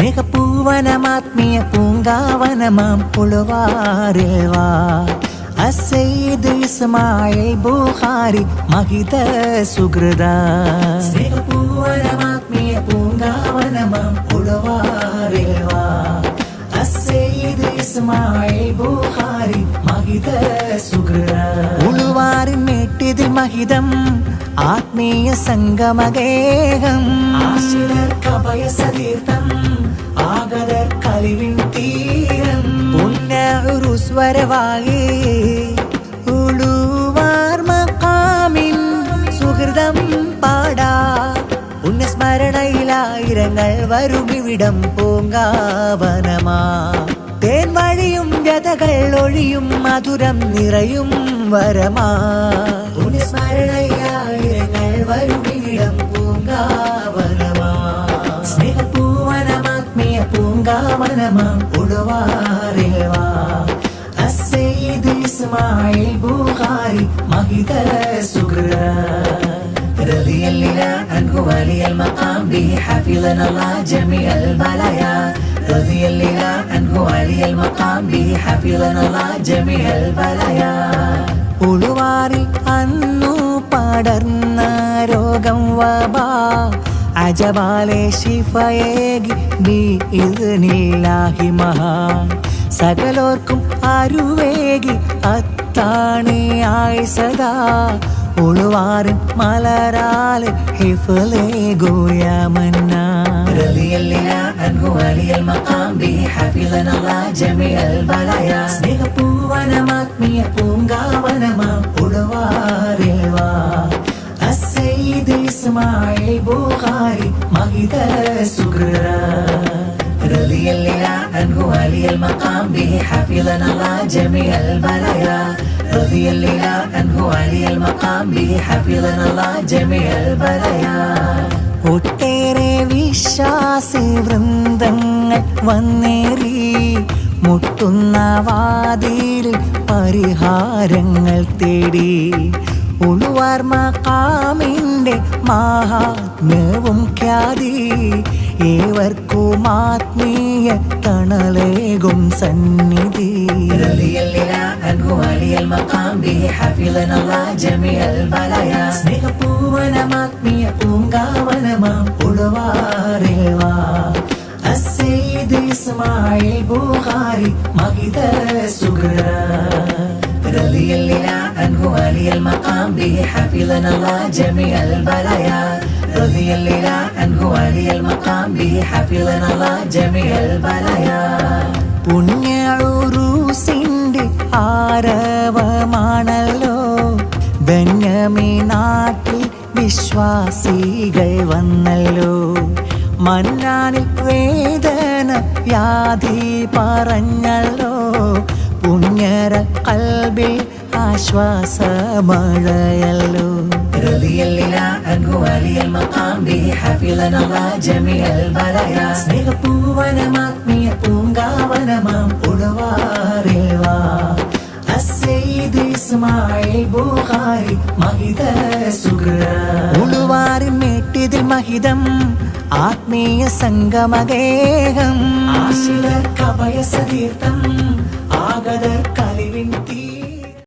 സ്നേഹപൂവനമാത്മീയ പൂങ്കാവനമാം പുളുവാറിൽവാ അസൈദ് ഇസ്മായിൽ ബുഹാരി മഹിത സുഹൃത സ്നേഹപൂവനമാത്മീയ പൂങ്കാവനമാം പുളുവാറിൽവാ അസൈദ് ഇസ്മായിൽ ബുഹാരി മഹിത സുഹൃത ഉളുവാറിൻ മേട്ടിതിൽ മഹിതം ആത്മീയ സംഗമഗേഹം ആശിലർക്കഭയ സതീർത്ഥം പുണ്യറുസ്വരവാകി ഉളുവാർ മക്കാമിൻ സുഹൃതം പാടാ. പുണ്യസ്മരണയിലായിരങ്ങൾ വരുമിവിടം പൂങ്കാവനമാ. തേൻ വഴിയും വ്യതകൾ ഒഴിയും മധുരം നിറയും വരമാ. പുണ്യസ്മരണയിലായിരങ്ങൾ വരുമിവിടം പൂങ്കാവനമാ. സ്നേഹപൂവനമാത്മീയ പൂങ്കാവനമാ ഉടുവാറിൽവാ അസൈദ് ഇസ്മായിൽ ബുഖാരി മഹിത സുഗ്ര رضي الله عنه ولي المقام به حفظنا الله جميع البلايا رضي الله عنه ولي المقام به حفظنا الله جميع البلايا ഉളുവാറിൽ അന്നു പടർന്ന രോഗം വബാ അജബാലെ ശിഫയേകി ബി ഇദ്നില്ലാഹി മഹാൻ സകലോർക്കും അരുവേകി അത്താണി ആയി സദാ ഉളുവാറിൻ മലരാല് ഹിഫലേ ഗോയമന്ന رضي الله عنه ولي المقام به حفظنا الله جميع البلايا സ്നേഹപൂവനമാത്മീയ പൂങ്കാവനമാം ഉളുവാറിൽവാ السيد إسماعيل بخاري مهد سكرا رضي عنه ولي المقام به حفظنا الله جميع البلايا رضي الله عنه ولي المقام به حفظنا الله جميع البلايا ഒട്ടേറെ വിശ്വാസി വൃന്ദങ്ങൾ വന്നേറി മുട്ടുന്ന വാതിൽ പരിഹാരങ്ങൾ തേടി ഉളുവാർ മക്കാമിൻ്റെ മാഹാത്മ്യവും ഖ്യാതി ഏവർക്കും ആത്മീയ തണലേകും സന്നിധി സ്നേഹപൂവനമാത്മീയ പൂങ്കാവനമാം ഉളവാറേവാ السيد إسماعيل بخاري مجد سجرا رضي الله عنه ولي المقام به حفظنا الله جميع البلايا رضي الله عنه ولي المقام به حفظنا الله جميع البلايا പുണ്യഉറൂസിന്റെ ആരവമാണല്ലോ ബെന്യമി നാട്ടിൽ വിശ്വാസികൾ വന്നല്ലോ മന്നാനിൽ വേദന വ്യാധി പറഞ്ഞല്ലോ പുണ്യര കൽബിൽ ആശ്വാസമഴയല്ലോ رضي الله عنه ولي المقام به حفظنا الله جميع البلايا സ്നേഹപൂവനമാത്മീയ പൂങ്കാവനമാം ഉളവാറിൽവാ السيد إسماعيل بخاري മഹിത സുഗ്ര ഉളുവാറിൻ മേട്ടിതിൽ മഹിതം ആത്മീയ സംഗമഗേഹം ആശിലർക്കഭയ സതീർത്ഥം ആഗതർ കലിവിൻ തീ